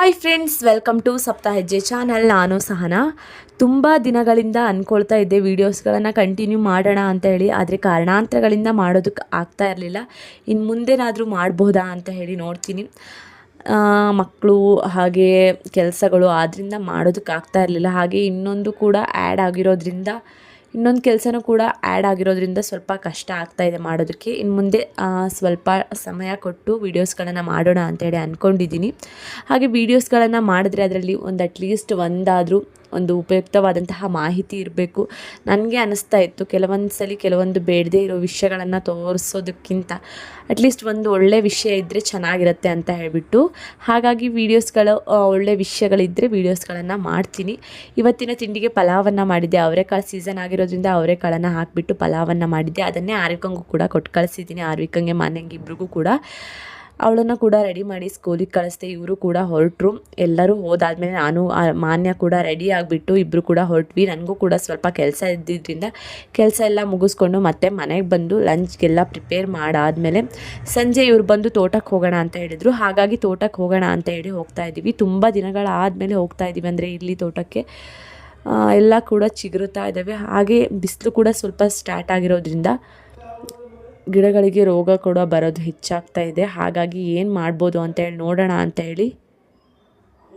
Hi friends welcome to ಸಪ್ತ ಹೆಜ್ಜೆ channel ನಾನು ಸಹನ. ತುಂಬ ದಿನಗಳಿಂದ ಅಂದ್ಕೊಳ್ತಾ ಇದ್ದೆ ವೀಡಿಯೋಸ್ಗಳನ್ನು ಕಂಟಿನ್ಯೂ ಮಾಡೋಣ ಅಂತ ಹೇಳಿ. ಆದರೆ ಕಾರಣಾಂತರಗಳಿಂದ ಮಾಡೋದಕ್ಕೆ ಆಗ್ತಾ ಇರಲಿಲ್ಲ. ಇನ್ನು ಮುಂದೆನಾದರೂ ಮಾಡ್ಬೋದಾ ಅಂತ ಹೇಳಿ ನೋಡ್ತೀನಿ. ಮಕ್ಕಳು ಹಾಗೆ ಕೆಲಸಗಳು ಆದ್ದರಿಂದ ಮಾಡೋದಕ್ಕೆ ಆಗ್ತಾ ಇರಲಿಲ್ಲ. ಹಾಗೆ ಇನ್ನೊಂದು ಕೂಡ ಆ್ಯಡ್ ಆಗಿರೋದ್ರಿಂದ ಇನ್ನೊಂದು ಕೆಲಸನೂ ಕೂಡ ಆ್ಯಡ್ ಆಗಿರೋದ್ರಿಂದ ಸ್ವಲ್ಪ ಕಷ್ಟ ಆಗ್ತಾ ಇದೆ ಮಾಡೋದಕ್ಕೆ. ಇನ್ನು ಮುಂದೆ ಸ್ವಲ್ಪ ಸಮಯ ಕೊಟ್ಟು ವೀಡಿಯೋಸ್ಗಳನ್ನು ಮಾಡೋಣ ಅಂತೇಳಿ ಅಂದ್ಕೊಂಡಿದ್ದೀನಿ ಹಾಗೆ ವೀಡಿಯೋಸ್ಗಳನ್ನು ಮಾಡಿದ್ರೆ ಅದರಲ್ಲಿ ಒಂದು ಅಟ್ಲೀಸ್ಟ್ ಒಂದಾದರೂ ಒಂದು ಉಪಯುಕ್ತವಾದಂತಹ ಮಾಹಿತಿ ಇರಬೇಕು. ನನಗೆ ಅನ್ನಿಸ್ತಾ ಇತ್ತು, ಕೆಲವೊಂದು ಸಲ ಕೆಲವೊಂದು ಬೇಡದೇ ಇರೋ ವಿಷಯಗಳನ್ನು ತೋರಿಸೋದಕ್ಕಿಂತ ಅಟ್ಲೀಸ್ಟ್ ಒಂದು ಒಳ್ಳೆ ವಿಷಯ ಇದ್ದರೆ ಚೆನ್ನಾಗಿರುತ್ತೆ ಅಂತ ಹೇಳಿಬಿಟ್ಟು. ಹಾಗಾಗಿ ವೀಡಿಯೋಸ್ಗಳು ಒಳ್ಳೆ ವಿಷಯಗಳಿದ್ದರೆ ವೀಡಿಯೋಸ್ಗಳನ್ನು ಮಾಡ್ತೀನಿ. ಇವತ್ತಿನ ತಿಂಡಿಗೆ ಪಲಾವನ್ನು ಮಾಡಿದ್ದೆ. ಅವರೆಕಾಳು ಸೀಸನ್ ಆಗಿರೋದ್ರಿಂದ ಅವರೆಕಾಳನ್ನು ಹಾಕಿಬಿಟ್ಟು ಪಲಾವನ್ನು ಮಾಡಿದ್ದೆ. ಅದನ್ನೇ ಆರ್ವಿಕಂಗೂ ಕೂಡ ಕೊಟ್ಟು ಕಳಿಸಿದ್ದೀನಿ. ಆರ್ವಿಕಂಗೆ ಮಾನ್ಯಂಗೆ ಇಬ್ರಿಗೂ ಕೂಡ. ಅವಳನ್ನು ಕೂಡ ರೆಡಿ ಮಾಡಿ ಸ್ಕೂಲಿಗೆ ಕಳಿಸ್ದೆ, ಇವರು ಕೂಡ ಹೊರಟರು. ಎಲ್ಲರೂ ಹೋದಾದಮೇಲೆ ನಾನು ಮಾನ್ಯ ಕೂಡ ರೆಡಿ ಆಗಿಬಿಟ್ಟು ಇಬ್ಬರು ಕೂಡ ಹೊರಟ್ವಿ. ನನಗೂ ಕೂಡ ಸ್ವಲ್ಪ ಕೆಲಸ ಇದ್ದಿದ್ದರಿಂದ ಕೆಲಸ ಎಲ್ಲ ಮುಗಿಸ್ಕೊಂಡು ಮತ್ತೆ ಮನೆಗೆ ಬಂದು ಲಂಚ್ಗೆಲ್ಲ ಪ್ರಿಪೇರ್ ಮಾಡಾದಮೇಲೆ ಸಂಜೆ ಇವ್ರು ಬಂದು ತೋಟಕ್ಕೆ ಹೋಗೋಣ ಅಂತ ಹೇಳಿದರು. ಹಾಗಾಗಿ ತೋಟಕ್ಕೆ ಹೋಗೋಣ ಅಂತ ಹೇಳಿ ಹೋಗ್ತಾ ಇದ್ದೀವಿ. ತುಂಬ ದಿನಗಳಾದಮೇಲೆ ಹೋಗ್ತಾ ಇದ್ದೀವಿ ಅಂದರೆ ಇಲ್ಲಿ ತೋಟಕ್ಕೆ. ಎಲ್ಲ ಕೂಡ ಚಿಗುರುತ್ತಾ ಇದ್ದಾವೆ ಹಾಗೆ ಬಿಸಿಲು ಕೂಡ ಸ್ವಲ್ಪ ಸ್ಟಾರ್ಟ್ ಆಗಿರೋದ್ರಿಂದ ಗಿಡಗಳಿಗೆ ರೋಗ ಕೂಡ ಬರೋದು ಹೆಚ್ಚಾಗ್ತಾ ಇದೆ. ಹಾಗಾಗಿ ಏನು ಮಾಡ್ಬೋದು ಅಂತೇಳಿ ನೋಡೋಣ ಅಂತೇಳಿ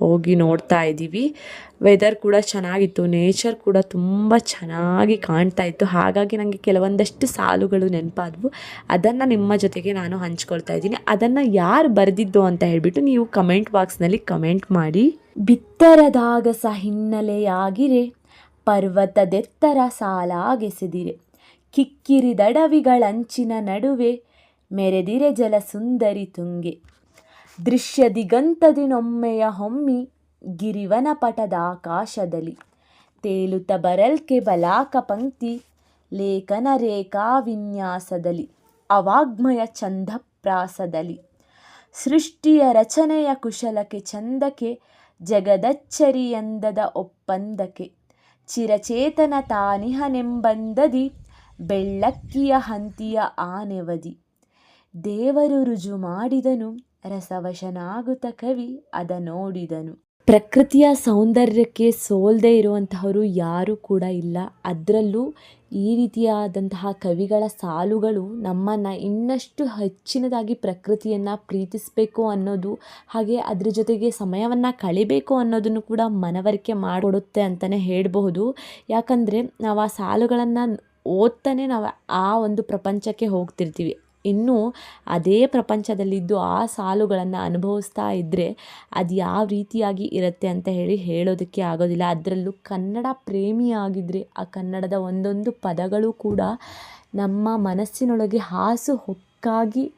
ಹೋಗಿ ನೋಡ್ತಾ ಇದ್ದೀವಿ. ವೆದರ್ ಕೂಡ ಚೆನ್ನಾಗಿತ್ತು. ನೇಚರ್ ಕೂಡ ತುಂಬ ಚೆನ್ನಾಗಿ ಕಾಣ್ತಾ ಇತ್ತು. ಹಾಗಾಗಿ ನನಗೆ ಕೆಲವೊಂದಷ್ಟು ಸಾಲುಗಳು ನೆನಪಾದವು. ಅದನ್ನು ನಿಮ್ಮ ಜೊತೆಗೆ ನಾನು ಹಂಚ್ಕೊಳ್ತಾ ಇದ್ದೀನಿ. ಅದನ್ನು ಯಾರು ಬರೆದಿದ್ದು ಅಂತ ಹೇಳಿಬಿಟ್ಟು ನೀವು ಕಮೆಂಟ್ ಬಾಕ್ಸ್ನಲ್ಲಿ ಕಮೆಂಟ್ ಮಾಡಿ. ಬಿತ್ತರದಾಗಸ ಹಿನ್ನೆಲೆಯಾಗಿರೆ. ಪರ್ವತದೆತ್ತರ ಸಾಲಾಗೆಸೆದಿರೆ. ಕಿಕ್ಕಿರಿದಡವಿಗಳಂಚಿನ ನಡುವೆ ಮೆರೆದಿರೆ ಜಲ ಸುಂದರಿ ತುಂಗೆ. ದೃಶ್ಯ ದಿಗಂತದಿನೊಮ್ಮೆಯ ಹೊಮ್ಮಿ ಗಿರಿವನ ಪಟದ ಆಕಾಶದಲ್ಲಿ ತೇಲುತ ಬರಲ್ಕೆ ಬಲಾಕ ಪಂಕ್ತಿ ಲೇಖನ ರೇಖಾ ವಿನ್ಯಾಸದಲ್ಲಿ ಅವಾಗ್ಮಯ ಛಂದಪ್ರಾಸದಲ್ಲಿ ಸೃಷ್ಟಿಯ ರಚನೆಯ ಕುಶಲಕ್ಕೆ ಚಂದಕ್ಕೆ ಜಗದಚ್ಚರಿಯಂದದ ಒಪ್ಪಂದಕ್ಕೆ ಚಿರಚೇತನ ತಾನಿಹನೆಂಬಂದದಿ ಬೆಳ್ಳಕ್ಕಿಯ ಹಂತಿಯ ಆನೆವದಿ ದೇವರು ರುಜು ಮಾಡಿದನು, ರಸವಶನಾಗುತ್ತ ಕವಿ ಅದ ನೋಡಿದನು. ಪ್ರಕೃತಿಯ ಸೌಂದರ್ಯಕ್ಕೆ ಸೋಲ್ದೇ ಇರುವಂತಹವರು ಯಾರೂ ಕೂಡ ಇಲ್ಲ. ಅದರಲ್ಲೂ ಈ ರೀತಿಯಾದಂತಹ ಕವಿಗಳ ಸಾಲುಗಳು ನಮ್ಮನ್ನು ಇನ್ನಷ್ಟು ಹೆಚ್ಚಿನದಾಗಿ ಪ್ರಕೃತಿಯನ್ನು ಪ್ರೀತಿಸಬೇಕು ಅನ್ನೋದು, ಹಾಗೆ ಅದ್ರ ಜೊತೆಗೆ ಸಮಯವನ್ನು ಕಳಿಬೇಕು ಅನ್ನೋದನ್ನು ಕೂಡ ಮನವರಿಕೆ ಮಾಡಿಕೊಡುತ್ತೆ ಅಂತಲೇ ಹೇಳಬಹುದು. ಯಾಕಂದರೆ ನಾವು ಆ ಸಾಲುಗಳನ್ನು ಓದ್ತಾನೆ ನಾವು ಆ ಒಂದು ಪ್ರಪಂಚಕ್ಕೆ ಹೋಗ್ತಿರ್ತೀವಿ. ಇನ್ನು ಅದೇ ಪ್ರಪಂಚದಲ್ಲಿದ್ದು ಆ ಸಾಲುಗಳನ್ನು ಅನುಭವಿಸ್ತಾ ಇದ್ದರೆ ಅದು ಯಾವ ರೀತಿಯಾಗಿ ಇರುತ್ತೆ ಅಂತ ಹೇಳಿ ಹೇಳೋದಕ್ಕೆ ಆಗೋದಿಲ್ಲ. ಅದರಲ್ಲೂ ಕನ್ನಡ ಪ್ರೇಮಿಯಾಗಿದ್ದರೆ ಆ ಕನ್ನಡದ ಒಂದೊಂದು ಪದಗಳು ಕೂಡ ನಮ್ಮ ಮನಸ್ಸಿನೊಳಗೆ ಹಾಸು ಹೊಕ್ಕಾಗಿ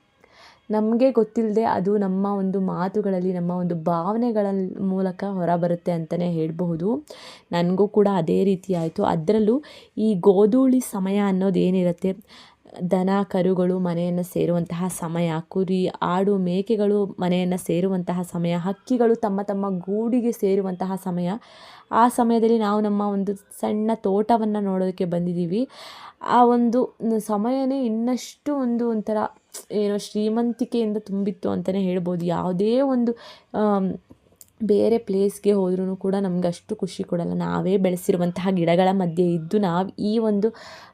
ನಮಗೆ ಗೊತ್ತಿಲ್ಲದೆ ಅದು ನಮ್ಮ ಒಂದು ಮಾತುಗಳಲ್ಲಿ, ನಮ್ಮ ಒಂದು ಭಾವನೆಗಳ ಮೂಲಕ ಹೊರಬರುತ್ತೆ ಅಂತಲೇ ಹೇಳಬಹುದು. ನನಗೂ ಕೂಡ ಅದೇ ರೀತಿ ಆಯಿತು. ಅದರಲ್ಲೂ ಈ ಗೋಧೂಳಿ ಸಮಯ ಅನ್ನೋದು ಏನಿರುತ್ತೆ? ದನ, ಕರುಗಳು ಮನೆಯನ್ನು ಸೇರುವಂತಹ ಸಮಯ, ಕುರಿ, ಆಡು, ಮೇಕೆಗಳು ಮನೆಯನ್ನು ಸೇರುವಂತಹ ಸಮಯ, ಹಕ್ಕಿಗಳು ತಮ್ಮ ತಮ್ಮ ಗೂಡಿಗೆ ಸೇರುವಂತಹ ಸಮಯ. ಆ ಸಮಯದಲ್ಲಿ ನಾವು ನಮ್ಮ ಒಂದು ಸಣ್ಣ ತೋಟವನ್ನು ನೋಡೋದಕ್ಕೆ ಬಂದಿದ್ದೀವಿ. ಆ ಒಂದು ಸಮಯನೇ ಇನ್ನಷ್ಟು ಒಂದು ಒಂಥರ ಏನೋ ಶ್ರೀಮಂತಿಕೆಯಿಂದ ತುಂಬಿತ್ತು ಅಂತಲೇ ಹೇಳ್ಬೋದು. ಯಾವುದೇ ಒಂದು ಬೇರೆ ಪ್ಲೇಸ್ಗೆ ಹೋದ್ರೂ ಕೂಡ ನಮ್ಗೆ ಅಷ್ಟು ಖುಷಿ ಕೊಡಲ್ಲ. ನಾವೇ ಬೆಳೆಸಿರುವಂತಹ ಗಿಡಗಳ ಮಧ್ಯೆ ಇದ್ದು ನಾವು ಈ ಒಂದು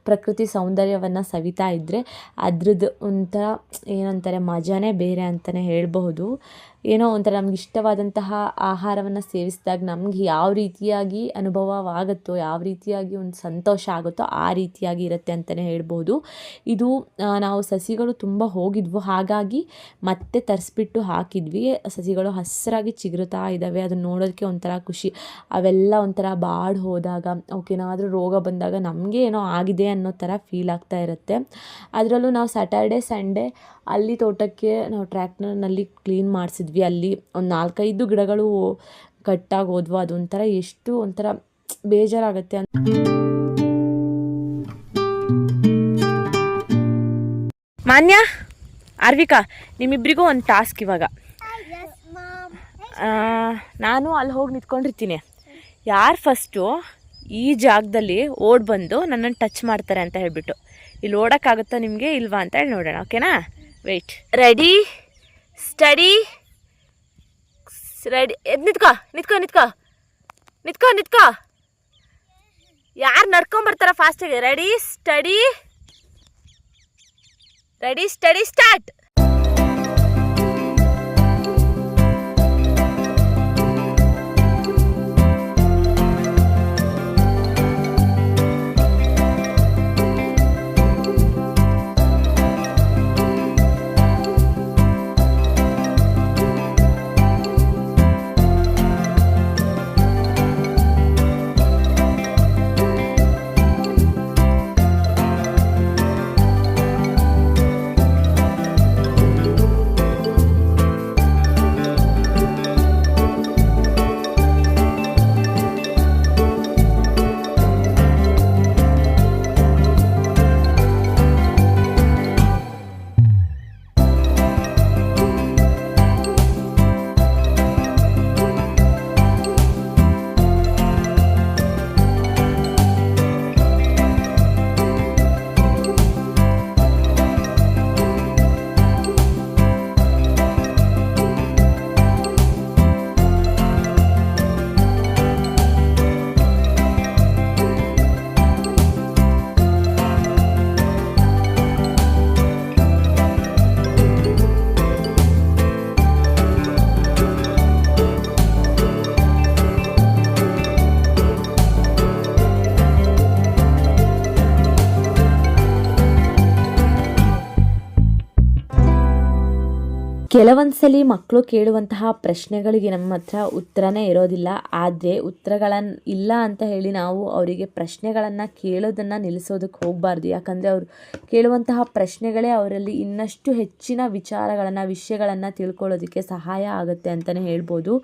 ಪ್ರಕೃತಿ ಸೌಂದರ್ಯವನ್ನು ಸವಿತಾ ಇದ್ದರೆ ಅದ್ರದ್ದು ಒಂಥರ ಏನಂತಾರೆ ಮಜಾನೇ ಬೇರೆ ಅಂತಲೇ ಹೇಳಬಹುದು. ಏನೋ ಒಂಥರ ನಮ್ಗೆ ಇಷ್ಟವಾದಂತಹ ಆಹಾರವನ್ನು ಸೇವಿಸಿದಾಗ ನಮ್ಗೆ ಯಾವ ರೀತಿಯಾಗಿ ಅನುಭವವಾಗುತ್ತೋ, ಯಾವ ರೀತಿಯಾಗಿ ಒಂದು ಸಂತೋಷ ಆಗುತ್ತೋ ಆ ರೀತಿಯಾಗಿ ಇರುತ್ತೆ ಅಂತಲೇ ಹೇಳ್ಬೋದು ಇದು ನಾವು ಸಸಿಗಳು ತುಂಬ ಹೋಗಿದ್ವು. ಹಾಗಾಗಿ ಮತ್ತೆ ತರಿಸ್ಬಿಟ್ಟು ಹಾಕಿದ್ವಿ. ಸಸಿಗಳು ಹಸಿರಾಗಿ ಚಿಗುರುತ್ತಾ ಇದ್ದಾವೆ, ಅದನ್ನ ನೋಡೋದಕ್ಕೆ ಒಂಥರ ಖುಷಿ. ಅವೆಲ್ಲ ಒಂಥರ ಬಾಡಿ ಹೋದಾಗ ಅವಕ್ಕೇನಾದರೂ ರೋಗ ಬಂದಾಗ ನಮಗೆ ಏನೋ ಆಗಿದೆ ಅನ್ನೋ ಥರ ಫೀಲ್ ಆಗ್ತಾ ಇರುತ್ತೆ. ಅದರಲ್ಲೂ ನಾವು ಸ್ಯಾಟರ್ಡೆ ಸಂಡೇ ಅಲ್ಲಿ ತೋಟಕ್ಕೆ ನಾವು ಟ್ರ್ಯಾಕ್ಟರ್ನಲ್ಲಿ ಕ್ಲೀನ್ ಮಾಡಿಸಿದ್ವಿ. ಅಲ್ಲಿ ಒಂದು ನಾಲ್ಕೈದು ಗಿಡಗಳು ಕಟ್ಟಾಗಿ ಹೋದ್ವು. ಅದೊಂಥರ ಎಷ್ಟು ಒಂಥರ ಬೇಜಾರಾಗುತ್ತೆ ಅಂತ ಮಾನ್ಯ, ಅರ್ವಿಕಾ ನಿಮ್ಮಿಬ್ಬರಿಗೂ ಒಂದು ಟಾಸ್ಕ್ ಇವಾಗ. ನಾನು ಅಲ್ಲಿ ಹೋಗಿ ನಿಂತ್ಕೊಂಡಿರ್ತೀನಿ. ಯಾರು ಫಸ್ಟು ಈ ಜಾಗದಲ್ಲಿ ಓಡ್ ಬಂದು ನನ್ನನ್ನು ಟಚ್ ಮಾಡ್ತಾರೆ ಅಂತ ಹೇಳ್ಬಿಟ್ಟು. ಇಲ್ಲಿ ಓಡೋಕ್ಕಾಗುತ್ತಾ ನಿಮಗೆ ಇಲ್ವಾ ಅಂತ ಹೇಳಿ ನೋಡೋಣ ಓಕೆನಾ ವೆಯ್ಟ್ ರೆಡಿ ಸ್ಟಡಿ ರೆಡಿ ಎದ್ ನಿತ್ಕೋ ನಿತ್ಕೋ ನಿತ್ಕೋ. ನಿತ್ಕೋ ನಿತ್ಕೋ. ಯಾರು ನಡ್ಕೊಂಬರ್ತಾರ ಫಾಸ್ಟಾಗಿ ready steady ready steady start ಕೆಲವೊಂದ್ಸಲಿ ಮಕ್ಕಳು ಕೇಳುವಂತಹ ಪ್ರಶ್ನೆಗಳಿಗೆ ನಮ್ಮ ಹತ್ರ ಉತ್ತರನೇ ಇರೋದಿಲ್ಲ. ಆದರೆ ಉತ್ತರಗಳನ್ನು ಇಲ್ಲ ಅಂತ ಹೇಳಿ ನಾವು ಅವರಿಗೆ ಪ್ರಶ್ನೆಗಳನ್ನು ಕೇಳೋದನ್ನು ನಿಲ್ಲಿಸೋದಕ್ಕೆ ಹೋಗಬಾರ್ದು. ಯಾಕಂದರೆ ಅವರು ಕೇಳುವಂತಹ ಪ್ರಶ್ನೆಗಳೇ ಅವರಲ್ಲಿ ಇನ್ನಷ್ಟು ಹೆಚ್ಚಿನ ವಿಚಾರಗಳನ್ನು, ವಿಷಯಗಳನ್ನು ತಿಳ್ಕೊಳ್ಳೋದಕ್ಕೆ ಸಹಾಯ ಆಗುತ್ತೆ ಅಂತಲೇ ಹೇಳ್ಬೋದು.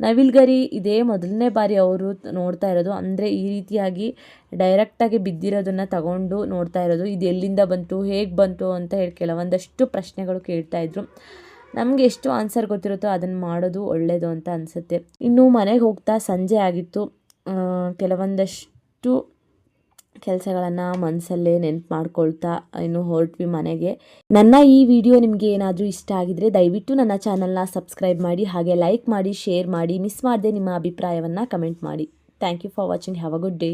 ನವಿಲ್ಗರಿ ಇದೇ ಮೊದಲನೇ ಬಾರಿ ಅವರು ನೋಡ್ತಾ ಇರೋದು. ಅಂದರೆ ಈ ರೀತಿಯಾಗಿ ಡೈರೆಕ್ಟಾಗಿ ಬಿದ್ದಿರೋದನ್ನು ತಗೊಂಡು ನೋಡ್ತಾ ಇರೋದು. ಇದು ಎಲ್ಲಿಂದ ಬಂತು, ಹೇಗೆ ಬಂತು ಅಂತ ಹೇಳಿ ಕೆಲವೊಂದಷ್ಟು ಪ್ರಶ್ನೆಗಳು ಕೇಳ್ತಾ ಇದ್ರು. ನಮಗೆ ಎಷ್ಟು ಆನ್ಸರ್ ಗೊತ್ತಿರುತ್ತೋ ಅದನ್ನು ಮಾಡೋದು ಒಳ್ಳೆಯದು ಅಂತ ಅನಿಸುತ್ತೆ. ಇನ್ನು ಮನೆಗೆ ಹೋಗ್ತಾ ಸಂಜೆ ಆಗಿತ್ತು. ಕೆಲವೊಂದಷ್ಟು ಕೆಲಸಗಳನ್ನು ಮನಸ್ಸಲ್ಲೇ ನೆನ್ಪು ಮಾಡ್ಕೊಳ್ತಾ ಇನ್ನು ಹೊರಟ್ವಿ ಮನೆಗೆ. ನನ್ನ ಈ ವಿಡಿಯೋ ನಿಮಗೆ ಏನಾದರೂ ಇಷ್ಟ ಆಗಿದ್ರೆ ದಯವಿಟ್ಟು ನನ್ನ ಚಾನಲ್ನ ಸಬ್ಸ್ಕ್ರೈಬ್ ಮಾಡಿ, ಹಾಗೆ ಲೈಕ್ ಮಾಡಿ ಶೇರ್ ಮಾಡಿ ಮಿಸ್ ಮಾಡದೆ ನಿಮ್ಮ ಅಭಿಪ್ರಾಯವನ್ನು ಕಮೆಂಟ್ ಮಾಡಿ. Thank you for watching have a good day